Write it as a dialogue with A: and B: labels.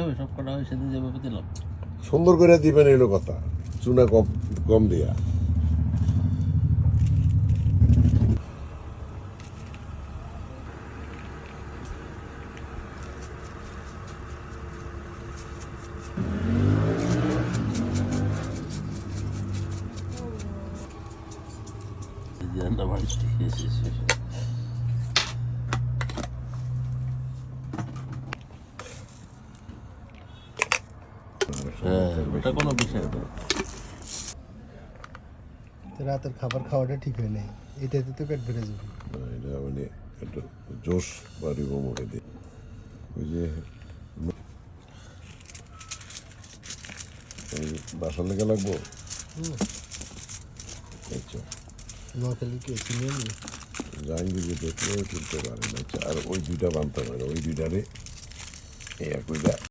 A: হবে সব কটা হয় সেদিন যেভাবে দিলাম।
B: সুন্দর করে দিবেন এলো কথা। চুনা কম কম দিয়া।
A: বাড়ি থেকে এসেছে ওটা কোনো বিষয় না।
C: রাতের খাবার খাওয়াটা ঠিক হয় নাই। এটাতে তো পেট ভরে যাবে।
B: এটা মানে একটু জোশ বাড়িব মুখে দিয়ে ওই যে ওই লেগে লাগবো? আচ্ছা
C: নোয়াখালী কে চিনিয়ে
B: জাহাঙ্গীর যে দেখলেও কিনতে পারে না। আচ্ছা আর ওই দুইটা বানতে পারে ওই দুইটারে এই এক